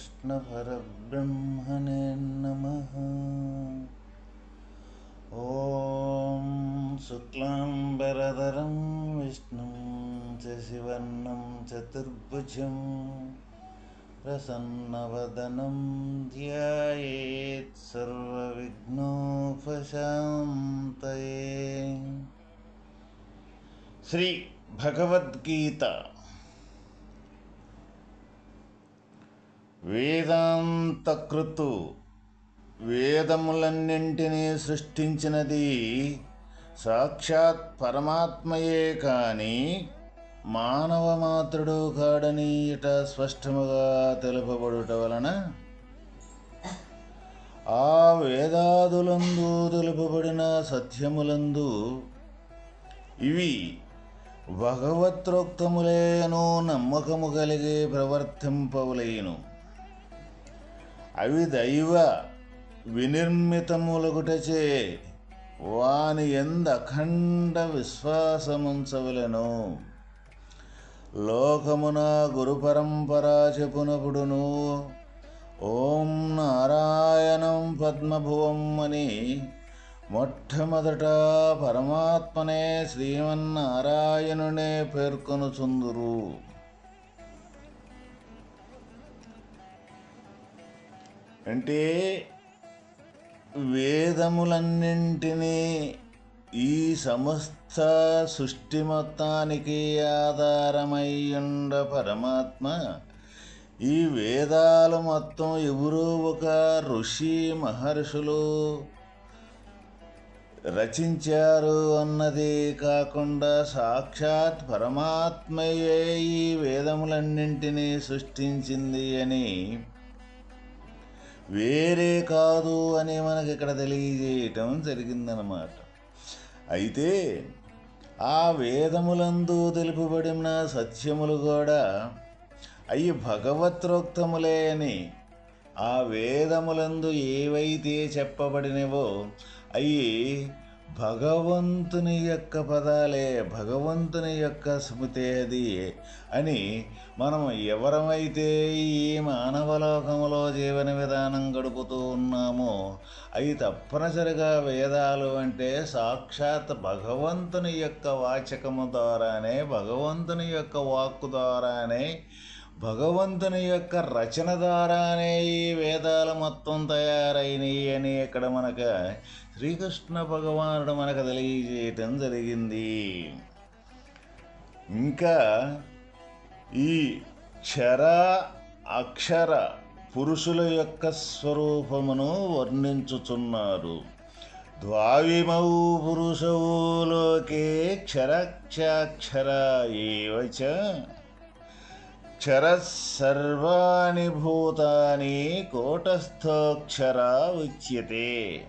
श्रीकृष्णपरब्रह्मणे नमः। ॐ शुक्लाम्बरधरं विष्णुं शशिवर्णं चतुर्भुजं प्रसन्नवदनं ध्यायेत् सर्वविघ्नोपशान्तये। శ్రీ వేదాంతకృతు వేదములన్నింటినీ సృష్టించినది సాక్షాత్ పరమాత్మయే కాని మానవ మాత్రుడు కాడని ఇట స్పష్టముగా తెలుపబడుట వలన ఆ వేదాదులందు తెలుపబడిన సత్యములందు ఇవి భగవత్రోక్తములేను నమ్మకము కలిగి ప్రవర్తింపవలేను. అవి దైవ వినిర్మితములగుటచే వాని ఎంద అఖండ విశ్వాసముంచవలను. లోకమున గురు పరంపరా చెప్పునప్పుడును ఓం నారాయణం పద్మభువం అని మొట్టమొదట పరమాత్మనే శ్రీమన్నారాయణునే పేర్కొనుచుందురు. అంటే వేదములన్నింటినీ ఈ సమస్త సృష్టి మొత్తానికి ఆధారమయ్యుండ పరమాత్మ ఈ వేదాలు మొత్తం ఎవరో ఒక ఋషి మహర్షులు రచించారు అన్నది కాకుండా సాక్షాత్ పరమాత్మయే ఈ వేదములన్నింటినీ సృష్టించింది అని వేరే కాదు అని మనకి ఇక్కడ తెలియజేయటం జరిగిందనమాట అయితే ఆ వేదములందు తెలుపబడిన సత్యములు కూడా అవి భగవత్రోక్తములే అని ఆ వేదములందు ఏవైతే చెప్పబడినవో అవి భగవంతుని యొక్క పదాలే భగవంతుని యొక్క స్మృతే అది అని మనం ఎవరమైతే ఈ మానవలోకంలో జీవన విధానం గడుపుతూ ఉన్నామో అవి తప్పనిసరిగా వేదాలు అంటే సాక్షాత్ భగవంతుని యొక్క వాచకము ద్వారానే భగవంతుని యొక్క వాక్కు ద్వారానే భగవంతుని యొక్క రచన ద్వారానే ఈ వేదాలు మొత్తం తయారైనవి అని ఇక్కడ మనకు శ్రీకృష్ణ భగవానుడు మనకు తెలియజేయటం జరిగింది. ఇంకా ఈ క్షర అక్షర పురుషుల యొక్క స్వరూపమును వర్ణించుచున్నారు. ద్వావిమౌ పురుషవులోకే క్షరక్షాక్షర ఏవచ క్షర భూతాని కోటస్థోక్షర ఉచ్యతే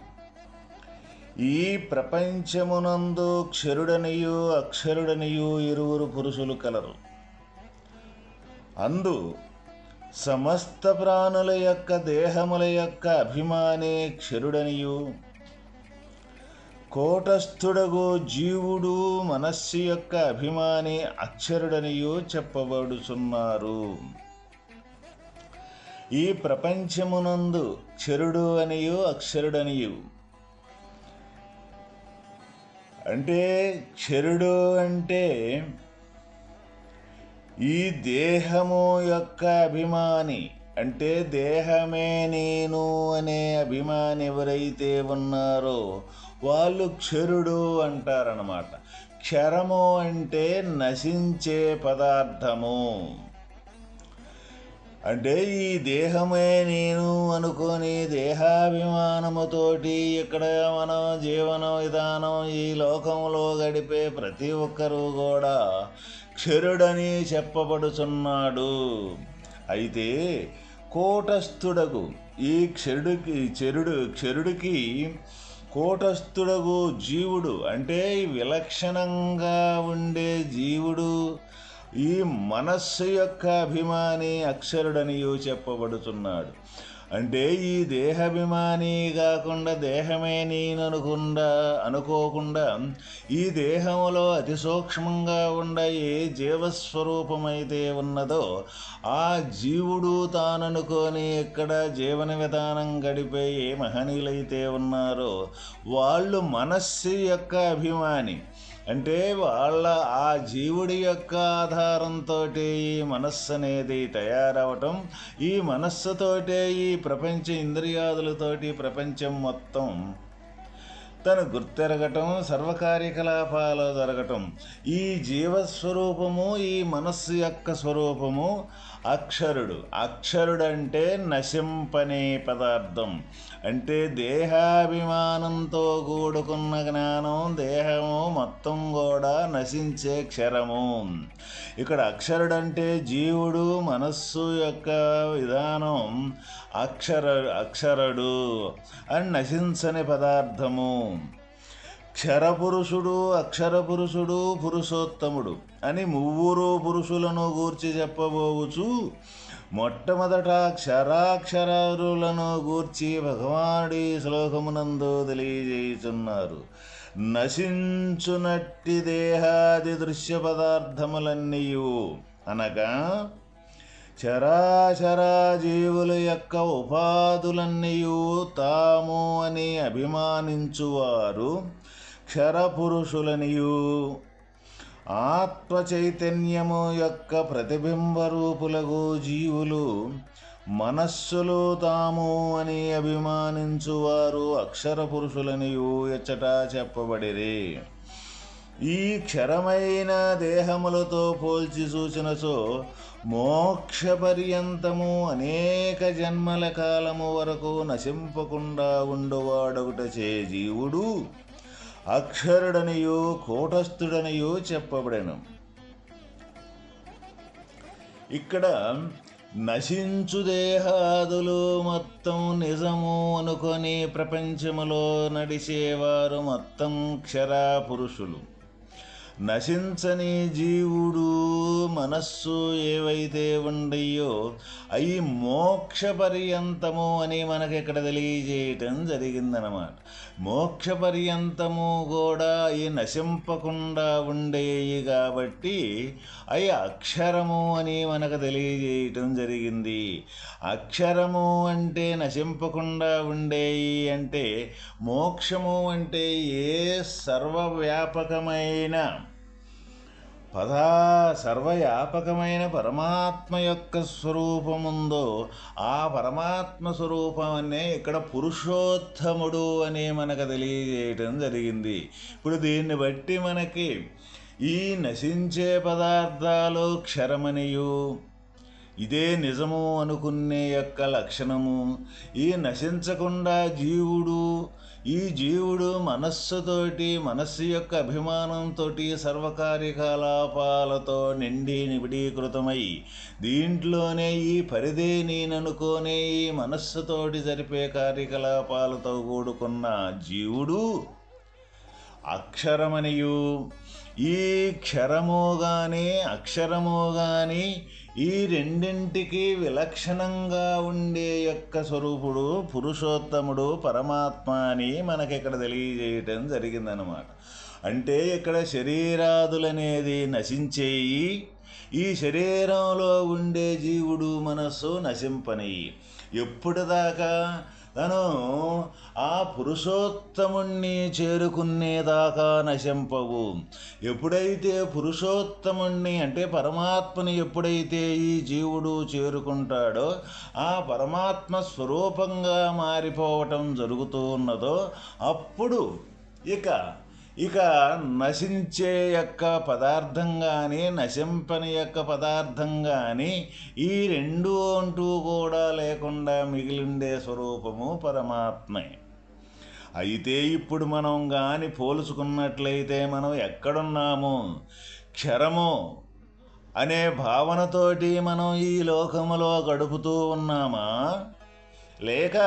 ఈ ప్రపంచమునందు క్షరుడనియు అక్షరుడనియు ఇరువురు పురుషులు కలరు. అందు సమస్త ప్రాణుల యొక్క దేహముల యొక్క అభిమానే క్షరుడనియు. కోటస్థుడగు జీవుడు మనస్సు యొక్క అభిమాని అక్షరుడనియు చెప్పబడుచున్నారు. ఈ ప్రపంచమునందు క్షరుడు అనియు అక్షరుడనియు. అంటే క్షరుడు అంటే ఈ దేహము యొక్క అభిమాని అంటే దేహమే నేను అనే అభిమాని ఎవరైతే ఉన్నారో వాళ్ళు క్షరుడు అంటారనమాట క్షరము అంటే నశించే పదార్థము. అంటే ఈ దేహమే నేను అనుకొని దేహాభిమానముతోటి ఇక్కడ మనం జీవన విధానం ఈ లోకంలో గడిపే ప్రతి ఒక్కరూ కూడా క్షరుడని చెప్పబడుచున్నాడు. అయితే కోటస్థుడగు. ఈ క్షరుడికి చెరుడు క్షరుడికి కోటస్థుడగు జీవుడు. అంటే విలక్షణంగా ఉండే జీవుడు. ఈ మనస్సు యొక్క అభిమాని అక్షరుడనియు చెప్పబడుతున్నాడు. అంటే ఈ దేహాభిమాని కాకుండా దేహమే నేను అనుకుండా అనుకోకుండా ఈ దేహంలో అతి సూక్ష్మంగా ఉండ ఏ జీవస్వరూపమైతే ఉన్నదో ఆ జీవుడు తాననుకొని ఇక్కడ జీవన విధానం గడిపే ఏ మహనీయులైతే ఉన్నారో వాళ్ళు మనస్సు యొక్క అభిమాని. అంటే వాళ్ళ ఆ జీవుడి యొక్క ఆధారంతో ఈ మనస్సు అనేది తయారవటం. ఈ మనస్సుతోటే ఈ ప్రపంచ ఇంద్రియాదులతోటి ప్రపంచం మొత్తం తను గుర్తెరగటం సర్వకార్యకలాపాలు జరగటం. ఈ జీవస్వరూపము ఈ మనస్సు యొక్క స్వరూపము అక్షరుడు. అక్షరుడు అంటే నశింపనే పదార్థం. అంటే దేహాభిమానంతో కూడుకున్న జ్ఞానం దేహము మొత్తం కూడా నశించే క్షరము. ఇక్కడ అక్షరుడు అంటే జీవుడు మనస్సు యొక్క విధానం అక్షర అక్షరుడు అని నశించని పదార్థము. క్షరపురుషుడు అక్షర పురుషుడు పురుషోత్తముడు అని మువ్వురు పురుషులను గూర్చి చెప్పబోవచ్చు మొట్టమొదట క్షరాక్షరారులను గూర్చి భగవానుడి శ్లోకమునందు తెలియజేయుచున్నారు. నశించునట్టి దేహాది దృశ్య పదార్థములన్నీయు అనగా చరాచరాజీవుల యొక్క ఉపాధులన్నీయు తాము అని అభిమానించువారు. క్షరపురుషులనియు. ఆత్మ చైతన్యము యొక్క ప్రతిబింబ రూపులకు జీవులు మనస్సులు తాము అని అభిమానించువారు అక్షర పురుషులనియు ఎచ్చట చెప్పబడిరి. ఈ క్షరమైన దేహములతో పోల్చి చూసినచో మోక్ష పర్యంతము అనేక జన్మల కాలము వరకు నశింపకుండా ఉండువాడొకటచే జీవుడు. అక్షరుడనియు కూటస్థుడనియు చెప్పబడెను. ఇక్కడ నశించు దేహాదులు మొత్తం నిజము అనుకొని ప్రపంచములో నడిచేవారు మొత్తం క్షరా పురుషులు. నశించని జీవుడు మనస్సు ఏవైతే ఉండయో అవి మోక్ష పర్యంతము అని మనకి ఇక్కడ తెలియజేయటం జరిగిందనమాట మోక్ష పర్యంతము కూడా అవి నశింపకుండా ఉండేవి కాబట్టి అవి అక్షరము అని మనకు తెలియజేయటం జరిగింది. అక్షరము అంటే నశింపకుండా ఉండేవి అంటే మోక్షము అంటే ఏ సర్వవ్యాపకమైన పదా సర్వవ్యాపకమైన పరమాత్మ యొక్క స్వరూపముందో ఆ పరమాత్మ స్వరూపమనే ఇక్కడ పురుషోత్తముడు అని మనకు తెలియజేయటం జరిగింది. ఇప్పుడు దీన్ని బట్టి మనకి ఈ నశించే పదార్థాలు క్షరమనియు ఇదే నిజము అనుకునే యొక్క లక్షణము. ఈ నశించకుండా జీవుడు ఈ జీవుడు మనస్సుతోటి మనస్సు యొక్క అభిమానంతో సర్వకార్యకలాపాలతో నిండి నిబిడీకృతమై దీంట్లోనే ఈ పరిదే నేననుకోనే ఈ మనస్సుతోటి జరిపే కార్యకలాపాలతో కూడుకున్న జీవుడు అక్షరమనియు. ఈ క్షరమోగానే కానీ కానీ ఈ రెండింటికి విలక్షణంగా ఉండే యొక్క స్వరూపుడు పురుషోత్తముడు పరమాత్మ అని మనకి ఇక్కడ తెలియజేయటం జరిగిందనమాట అంటే ఇక్కడ శరీరాదులనేది నశించేయి ఈ శరీరంలో ఉండే జీవుడు మనస్సు నశింపనయి. ఎప్పటిదాకా తను ఆ పురుషోత్తముణ్ణి చేరుకునేదాకా నశింపవు. ఎప్పుడైతే పురుషోత్తముణ్ణి అంటే పరమాత్మని ఎప్పుడైతే ఈ జీవుడు చేరుకుంటాడో ఆ పరమాత్మ స్వరూపంగా మారిపోవటం జరుగుతూ ఉన్నదో అప్పుడు ఇక ఇక నశించే యొక్క పదార్థం కానీ నశింపని యొక్క పదార్థం కానీ ఈ రెండు అంటూ కూడా లేకుండా మిగిలిండే స్వరూపము పరమాత్మే. అయితే ఇప్పుడు మనం కానీ పోల్చుకున్నట్లయితే మనం ఎక్కడున్నాము? క్షరము అనే భావనతోటి మనం ఈ లోకములో గడుపుతూ ఉన్నామా? లేక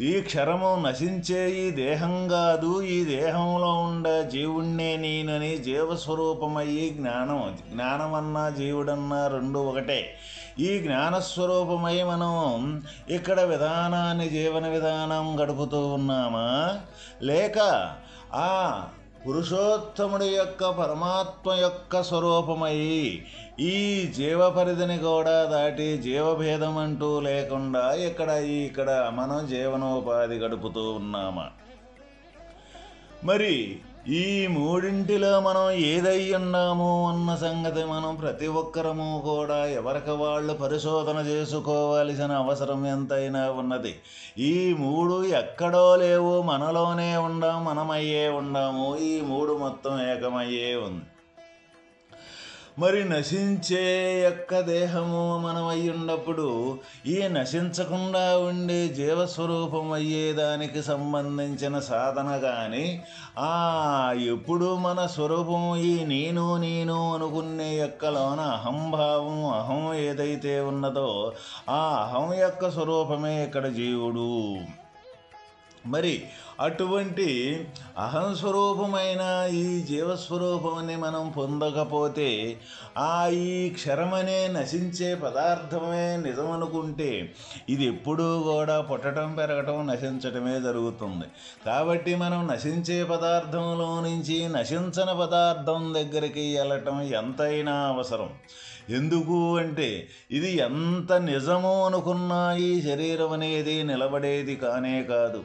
ఈ క్షరము నశించే ఈ దేహం కాదు ఈ దేహంలో ఉండే జీవుణ్ణే నేనని జీవస్వరూపమయ్యి జ్ఞానం జ్ఞానమన్నా జీవుడన్నా రెండు ఒకటే. ఈ జ్ఞానస్వరూపమై మనం ఇక్కడ విధానాన్ని జీవన విధానం గడుపుతూ ఉన్నామా? లేక ఆ పురుషోత్తముడి యొక్క పరమాత్మ యొక్క స్వరూపమై ఈ జీవ పరిధిని కూడా దాటి జీవభేదం అంటూ లేకుండా ఇక్కడ ఇక్కడ మనం జీవనోపాధి గడుపుతూ ఉన్నామా? మరి ఈ మూడింటిలో మనం ఏదై ఉన్నాము అన్న సంగతి మనం ప్రతి ఒక్కరము కూడా ఎవరికి వాళ్ళు పరిశోధన చేసుకోవాల్సిన అవసరం ఎంతైనా ఉన్నది. ఈ మూడు ఎక్కడో లేవు మనలోనే ఉండాం మనమయ్యే ఉండాము. ఈ మూడు మొత్తం ఏకమయ్యే ఉంది. మరి నశించే యొక్క దేహము మనమై ఉన్నప్పుడు ఈ నశించకుండా ఉండే జీవస్వరూపం అయ్యేదానికి సంబంధించిన సాధన కానీ ఆ ఎప్పుడు మన స్వరూపం ఈ నేను నేను అనుకునే యొక్కలోన అహంభావం అహం ఏదైతే ఉన్నదో ఆ అహం యొక్క స్వరూపమే ఇక్కడ జీవుడు. మరి అటువంటి అహం స్వరూపమైన ఈ జీవస్వరూపమని మనం పొందకపోతే ఆ ఈ క్షరమనే నశించే పదార్థమే నిజమనుకుంటే ఇది ఎప్పుడూ కూడా పుట్టడం పెరగటం నశించటమే జరుగుతుంది. కాబట్టి మనం నశించే పదార్థంలో నుంచి నశించని పదార్థం దగ్గరికి వెళ్ళటం ఎంతైనా అవసరం. ఎందుకు అంటే ఇది ఎంత నిజమో అనుకున్నా ఈ శరీరం అనేది నిలబడేది కానే కాదు.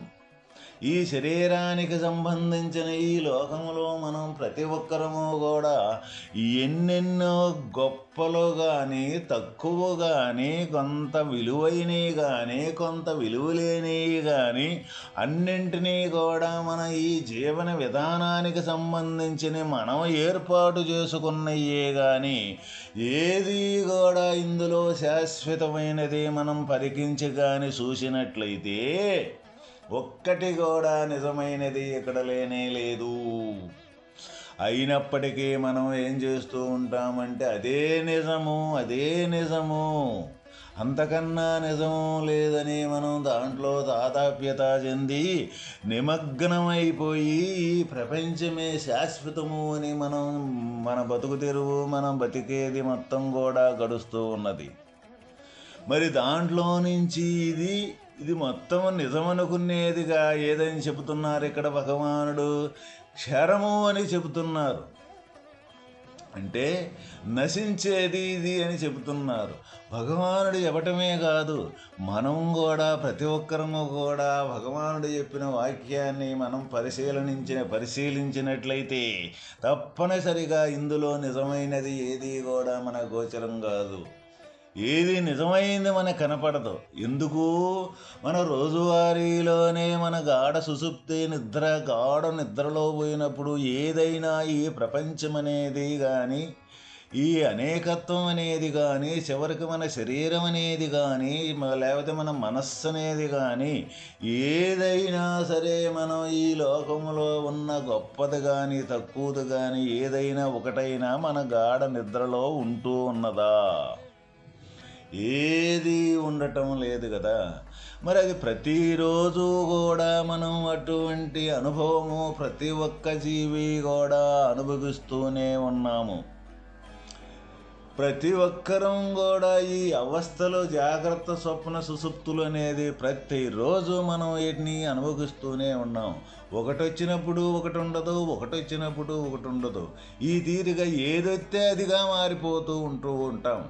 ఈ శరీరానికి సంబంధించిన ఈ లోకంలో మనం ప్రతి ఒక్కరము కూడా ఎన్నెన్నో గొప్పలు కానీ తక్కువ కానీ కొంత విలువైనవి కానీ కొంత విలువలేనివి కానీ అన్నింటినీ కూడా మన ఈ జీవన విధానానికి సంబంధించిన మనం ఏర్పాటు చేసుకున్నయే కానీ ఏది కూడా ఇందులో శాశ్వతమైనది మనం పరికించి కానీ చూసినట్లయితే ఒక్కటి కూడా నిజమైనది ఇక్కడ లేనే లేదు. అయినప్పటికీ మనం ఏం చేస్తూ ఉంటామంటే అదే నిజము అదే నిజము. అంతకన్నా నిజము లేదని మనం దాంట్లో తాతాప్యత చెంది నిమగ్నమైపోయి ఈ ప్రపంచమే శాశ్వతము అని మనం మన బతుకు తెరువు మనం బతికేది మొత్తం కూడా గడుస్తూ ఉన్నది. మరి దాంట్లో నుంచి ఇది ఇది మొత్తం నిజమనుకునేదిగా ఏదని చెబుతున్నారు ఇక్కడ భగవానుడు? క్షరము అని చెబుతున్నారు. అంటే నశించేది ఇది అని చెబుతున్నారు. భగవానుడు చెప్పటమే కాదు మనం కూడా ప్రతి ఒక్కరము కూడా భగవానుడు చెప్పిన వాక్యాన్ని మనం పరిశీలనించిన పరిశీలించినట్లయితే తప్పనిసరిగా ఇందులో నిజమైనది ఏది కూడా మన గోచరం కాదు. ఏది నిజమైంది మనకు కనపడదు. ఎందుకు? మన రోజువారీలోనే మన గాఢ సుసుప్తి నిద్ర గాఢ నిద్రలో పోయినప్పుడు ఏదైనా ఈ ప్రపంచం అనేది కానీ ఈ అనేకత్వం అనేది కానీ చివరికి మన శరీరం అనేది కానీ లేకపోతే మన మనస్సు అనేది కానీ ఏదైనా సరే మనం ఈ లోకంలో ఉన్న గొప్పది కానీ తక్కువది కానీ ఏదైనా ఒకటైనా మన గాఢ నిద్రలో ఉంటూ ఉన్నదా? ఏది ఉండటం లేదు కదా. మరి అది ప్రతిరోజు కూడా మనం అటువంటి అనుభవము ప్రతి ఒక్క జీవి కూడా అనుభవిస్తూనే ఉన్నాము. ప్రతి ఒక్కరం కూడా ఈ అవస్థలో జాగ్రత్త స్వప్న సుసుప్తులు అనేది ప్రతిరోజు మనం వీటిని అనుభవిస్తూనే ఉన్నాం. ఒకటి వచ్చినప్పుడు ఒకటి ఉండదు ఒకటి వచ్చినప్పుడు ఒకటి ఉండదు ఈ తీరుగా ఏదొస్తే అదిగా మారిపోతూ ఉంటూ ఉంటాం.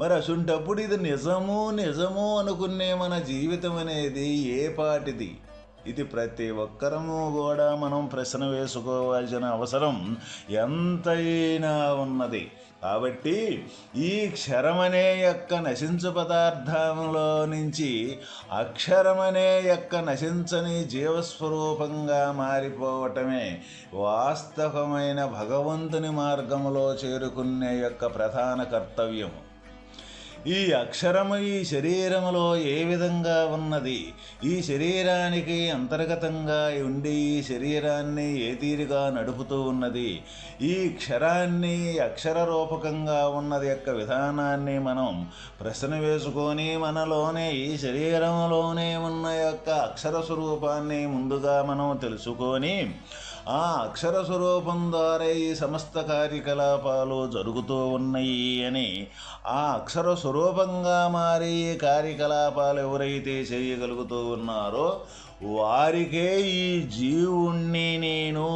మరి అసుంటప్పుడు ఇది నిజము నిజము అనుకునే మన జీవితం అనేది ఏ పాటిది? ఇది ప్రతి ఒక్కరము కూడా మనం ప్రశ్న వేసుకోవాల్సిన అవసరం ఎంతైనా ఉన్నది. కాబట్టి ఈ క్షరమనే యొక్క నశించు పదార్థంలో నుంచి అక్షరమనే యొక్క నశించని జీవస్వరూపంగా మారిపోవటమే వాస్తవమైన భగవంతుని మార్గంలో చేరుకునే యొక్క ప్రధాన కర్తవ్యము. ఈ అక్షరము ఈ శరీరములో ఏ విధంగా ఉన్నది? ఈ శరీరానికి అంతర్గతంగా ఉండి ఈ శరీరాన్ని ఏ తీరుగా నడుపుతూ ఉన్నది? ఈ క్షరాన్ని అక్షర రూపకంగా ఉన్నది యొక్క విధానాన్ని మనం ప్రశ్న వేసుకొని మనలోనే ఈ శరీరంలోనే ఉన్న యొక్క అక్షర స్వరూపాన్ని ముందుగా మనం తెలుసుకొని ఆ అక్షర స్వరూపం ద్వారా ఈ సమస్త కార్యకలాపాలు జరుగుతూ ఉన్నాయి అని ఆ అక్షర స్వరూపంగా మారి కార్యకలాపాలు ఎవరైతే చేయగలుగుతూ ఉన్నారో వారికే ఈ జీవుణ్ణి నేను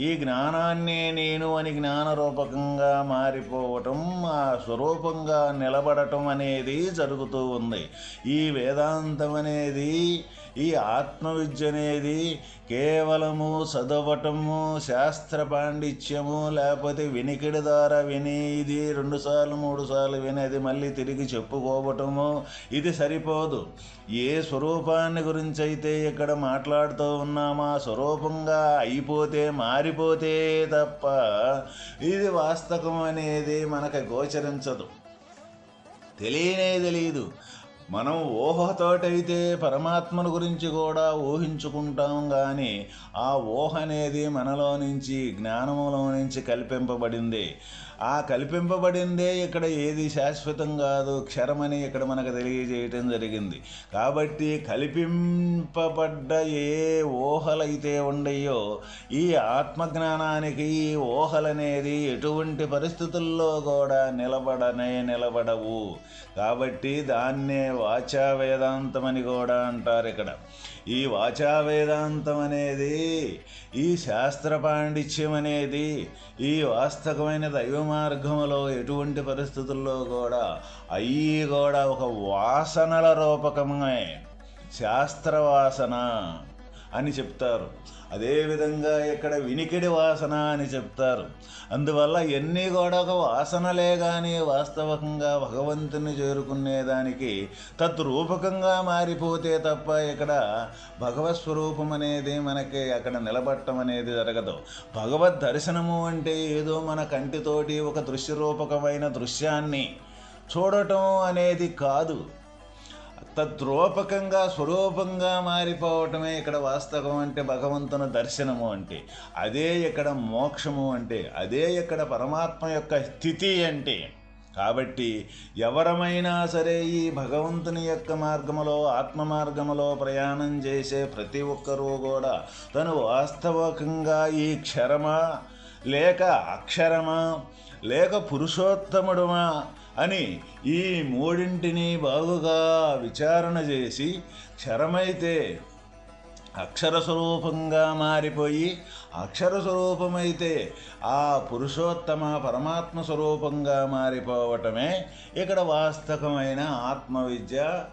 ఈ జ్ఞానాన్నే నేను అని జ్ఞానరూపకంగా మారిపోవటం ఆ స్వరూపంగా నిలబడటం అనేది జరుగుతూ ఉంది. ఈ వేదాంతం అనేది ఈ ఆత్మవిద్య అనేది కేవలము చదవటము శాస్త్ర పాండిత్యము లేకపోతే వినికిడి ద్వారా విని ఇది రెండుసార్లు మూడు సార్లు విని అది మళ్ళీ తిరిగి చెప్పుకోవటము ఇది సరిపోదు. ఏ స్వరూపాన్ని గురించి అయితే ఇక్కడ మాట్లాడుతూ ఉన్నామో ఆ స్వరూపంగా అయిపోతే మారిపోతే తప్ప ఇది వాస్తవం అనేది మనకు గోచరించదు. తెలియనే తెలియదు మనం ఊహతోటైతే పరమాత్మను గురించి కూడా ఊహించుకుంటాం కానీ ఆ ఊహ అనేది మనలో నుంచి జ్ఞానములో నుంచి కల్పింపబడింది. ఆ కల్పింపబడిందే ఇక్కడ ఏది శాశ్వతం కాదు క్షరమని ఇక్కడ మనకు తెలియజేయటం జరిగింది. కాబట్టి కల్పింపబడ్డ ఏ ఊహలైతే ఉండయో ఈ ఆత్మజ్ఞానానికి ఈ ఊహలనేది ఎటువంటి పరిస్థితుల్లో కూడా నిలబడనే నిలబడవు. కాబట్టి దాన్నే వాచా వేదాంతమని కూడా అంటారు ఇక్కడ. ఈ వాచా వేదాంతం అనేది ఈ శాస్త్ర పాండిత్యం అనేది ఈ వాస్తవమైన దైవ మార్గంలో ఎటువంటి పరిస్థితుల్లో కూడా అయ్యి కూడా ఒక వాసనల రూపకమే శాస్త్రవాసన అని చెప్తారు. అదేవిధంగా ఇక్కడ వినికిడి వాసన అని చెప్తారు. అందువల్ల ఎన్ని కూడా ఒక వాసనలే కానీ వాస్తవకంగా భగవంతుని చేరుకునేదానికి తద్రూపకంగా మారిపోతే తప్ప ఇక్కడ భగవత్ స్వరూపం అనేది మనకి అక్కడ నిలబట్టం అనేది జరగదు. భగవద్ దర్శనము అంటే ఏదో మన కంటితోటి ఒక దృశ్యరూపకమైన దృశ్యాన్ని చూడటం అనేది కాదు. తద్రూపకంగా స్వరూపంగా మారిపోవటమే ఇక్కడ వాస్తవం అంటే భగవంతుని దర్శనము అంటే. అదే ఇక్కడ మోక్షము అంటే అదే ఇక్కడ పరమాత్మ యొక్క స్థితి అంటే. కాబట్టి ఎవరమైనా సరే ఈ భగవంతుని యొక్క మార్గములో ఆత్మ మార్గములో ప్రయాణం చేసే ప్రతి ఒక్కరూ కూడా తను వాస్తవకంగా ఈ క్షరమా లేక అక్షరమా లేక పురుషోత్తముడుమా అని ఈ మూడింటిని బాగుగా విచారణ చేసి క్షరమైతే అక్షర స్వరూపంగా మారిపోయి అక్షరస్వరూపమైతే ఆ పురుషోత్తమ పరమాత్మ స్వరూపంగా మారిపోవటమే ఇక్కడ వాస్తవమైన ఆత్మవిద్య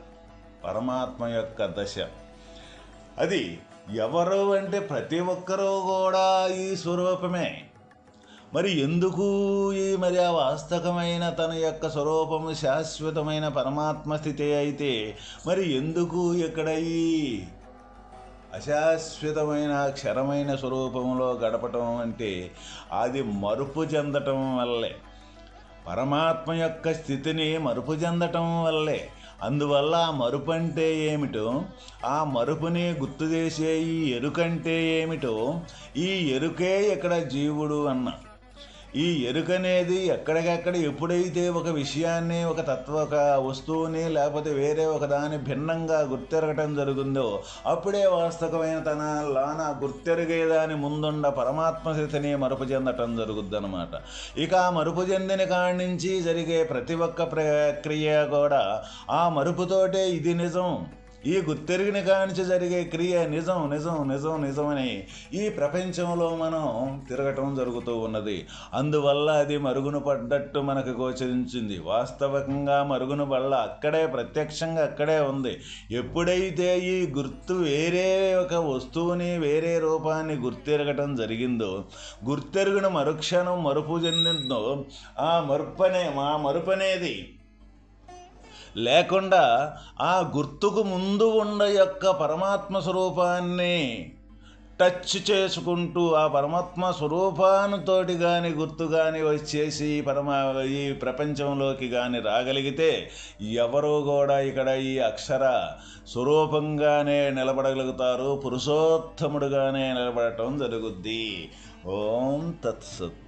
పరమాత్మ యొక్క దశ. అది ఎవరు అంటే ప్రతి ఒక్కరూ కూడా ఈ స్వరూపమే. మరి ఎందుకు ఈ మరి ఆ వాస్తవమైన తన యొక్క స్వరూపము శాశ్వతమైన పరమాత్మ స్థితి అయితే మరి ఎందుకు ఇక్కడ ఈ అశాశ్వతమైన క్షరమైన స్వరూపంలో గడపటం అంటే అది మరుపు చెందటం వల్లే. పరమాత్మ యొక్క స్థితిని మరుపు చెందటం వల్లే. అందువల్ల ఆ మరుపు అంటే ఏమిటో ఆ మరుపుని గుర్తు చేసే ఈ ఎరుకంటే ఏమిటో ఈ ఎరుకే ఇక్కడ జీవుడు అన్న ఈ ఎరుకనేది ఎక్కడికెక్కడ ఎప్పుడైతే ఒక విషయాన్ని ఒక తత్వ ఒక వస్తువుని లేకపోతే వేరే ఒక దాని భిన్నంగా గుర్తెరగటం జరుగుందో అప్పుడే వాస్తవమైన తన లాన గుర్తెరిగే దాని ముందుండ పరమాత్మ స్థితిని మరుపు చెందటం జరుగుద్ది అనమాట ఇక ఆ మరుపు చెందిన కాడి నుంచి జరిగే ప్రతి ఒక్క ప్రక్రియ కూడా ఆ మరుపుతోటే ఇది నిజం. ఈ గుర్తెరిగిన కానించి జరిగే క్రియ నిజం నిజం నిజం నిజమని ఈ ప్రపంచంలో మనం తిరగటం జరుగుతూ ఉన్నది. అందువల్ల అది మరుగున పడ్డట్టు మనకు గోచరించింది. వాస్తవంగా మరుగున వల్ల అక్కడే ప్రత్యక్షంగా అక్కడే ఉంది. ఎప్పుడైతే ఈ గుర్తు వేరే ఒక వస్తువుని వేరే రూపాన్ని గుర్తెరగటం జరిగిందో గుర్తెరుగున మరుక్షణం మరుపు చెందిందో ఆ మరుపనే మా మరుపనేది లేకుండా ఆ గుర్తుకు ముందు ఉండ యొక్క పరమాత్మ స్వరూపాన్ని టచ్ చేసుకుంటూ ఆ పరమాత్మ స్వరూపానుతోటి కానీ గుర్తు కానీ వచ్చేసి పరమా ఈ ప్రపంచంలోకి కానీ రాగలిగితే ఎవరు కూడా ఇక్కడ ఈ అక్షర స్వరూపంగానే నిలబడగలుగుతారు. పురుషోత్తముడుగానే నిలబడటం జరుగుద్ది. ఓం తత్సత్.